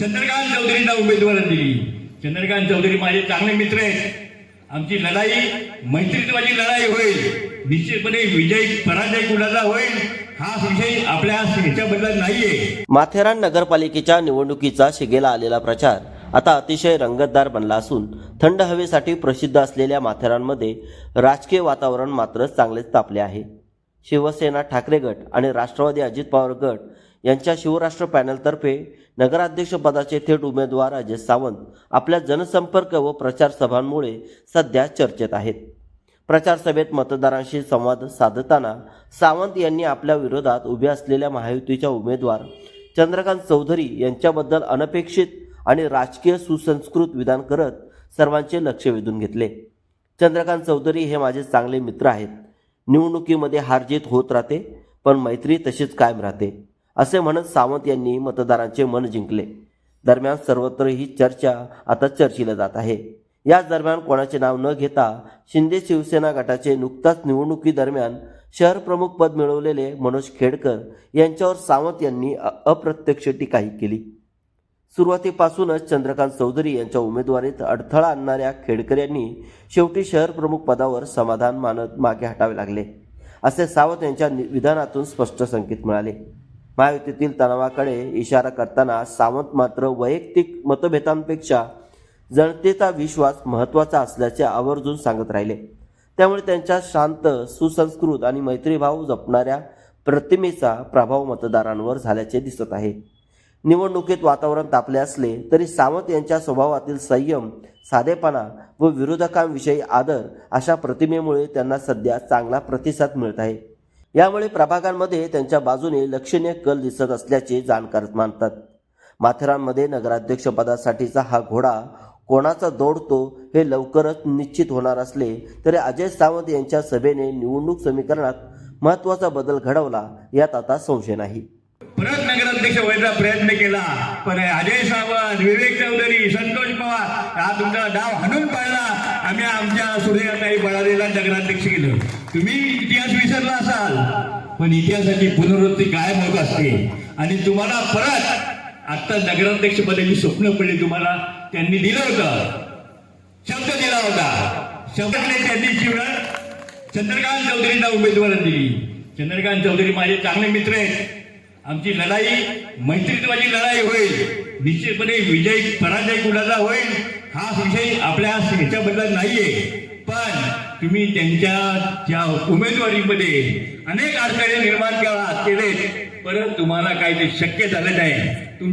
चंद्रकांत चौधरींना उमेदवारी दिली. चंद्रकांत चौधरी माझे चांगले मित्र आहेत. आमची लढाई मैत्रित्वाची लढाई होईल. निश्चितपणे विजय पराजय कुणाचा होईल हा विषय आपल्या ह्याच्याबद्दल नाहीये. माथेरान नगरपालिकेच्या निवडणुकीचा शिगेला आलेला प्रचार आता अतिशय रंगतदार बनला असून थंड हवेसाठी प्रसिद्ध असलेल्या माथेरानमध्ये राजकीय वातावरण मात्र चांगलेच तापले आहे. शिवसेना ठाकरे गट आणि राष्ट्रवादी अजित पवार गट यांच्या शिवराष्ट्र पॅनलतर्फे नगराध्यक्षपदाचे थेट उमेदवार अजय सावंत आपल्या जनसंपर्क व प्रचार सभांमुळे सध्या चर्चेत आहेत. प्रचार सभेत मतदारांशी संवाद साधताना सावंत यांनी आपल्या विरोधात उभे असलेल्या महायुतीच्या उमेदवार चंद्रकांत चौधरी यांच्याबद्दल अनपेक्षित आणि राजकीय सुसंस्कृत विधान करत सर्वांचे लक्ष वेधून घेतले. चंद्रकांत चौधरी हे माझे चांगले मित्र आहेत. निवडणुकीमध्ये हारजीत होत राहते पण मैत्री तशीच कायम राहते. असे म्हणत सावंत यांनी मतदारांचे मन जिंकले. दरम्यान सर्वत्र ही चर्चा आता चर्चिला जात आहे. याच दरम्यान कोणाचे नाव न घेता शिंदे शिवसेना गटाचे नुकताच निवडणुकीदरम्यान शहर प्रमुख पद मिळवलेले मनोज खेडकर यांच्यावर सावंत यांनी अप्रत्यक्ष टीकाही केली. सुरुवातीपासूनच चंद्रकांत चौधरी यांच्या उमेदवारीत अडथळा आणणाऱ्या खेडकर यांनी शेवटी शहर प्रमुख पदावर समाधान मानत मागे हटावे लागले असे सावंत यांच्या नि- विधानातून स्पष्ट संकेत मिळाले. महायुतीतील तणावाकडे इशारा करताना सावंत मात्र वैयक्तिक मतभेदांपेक्षा जनतेचा विश्वास महत्त्वाचा असल्याचे आवर्जून सांगत राहिले. त्यामुळे त्यांच्या शांत सुसंस्कृत आणि मैत्रीभाव जपणाऱ्या प्रतिमेचा प्रभाव मतदारांवर झाल्याचे दिसत आहे. निवडणुकीत वातावरण तापले असले तरी सावंत यांच्या स्वभावातील संयम साधेपणा व विरोधकांविषयी आदर अशा प्रतिमेमुळे त्यांना सध्या चांगला प्रतिसाद मिळत आहे. यामुळे प्रभागांमध्ये त्यांच्या बाजूने लक्षणीय कल दिसत असल्याचे जाणकार मानतात. माथेरानमध्ये नगराध्यक्षपदासाठीचा हा घोडा कोणाचा दौडतो हे लवकरच निश्चित होणार असले तरी अजय सावंत यांच्या सभेने निवडणूक समीकरणात महत्त्वाचा बदल घडवला यात आता संशय नाही. परत नगराध्यक्ष व्हायचा प्रयत्न केला पण अजय सावंत विवेक चौधरी संतोष पवार हा तुमचा डाव हाणून आम्ही आमच्या सूर्यकांताई बळालेला नगराध्यक्ष केलं. तुम्ही इतिहास विसरला असाल पण इतिहासाची पुनरावृत्ती कायम होत असते. आणि तुम्हाला परत आता नगराध्यक्ष पदाची स्वप्न पडली तुम्हाला त्यांनी दिलं होतं. शब्द दिला होता. शब्दातले त्यांनी जीवन. चंद्रकांत चौधरींना उमेदवार दिली. चंद्रकांत चौधरी माझे चांगले मित्र आहेत. आमची लढाई मैत्रित्वाची लढाई होईल. निश्चितपणे विजय पराजय कुणाचा होईल? हा विषय आपल्या ह्याच्याबद्दल नाहीये. पण तुम्ही त्यांच्या ज्या उमेदवारीमध्ये अनेक अडचणी निर्माण केला केले परत तुम्हाला काही ते शक्य झालं नाही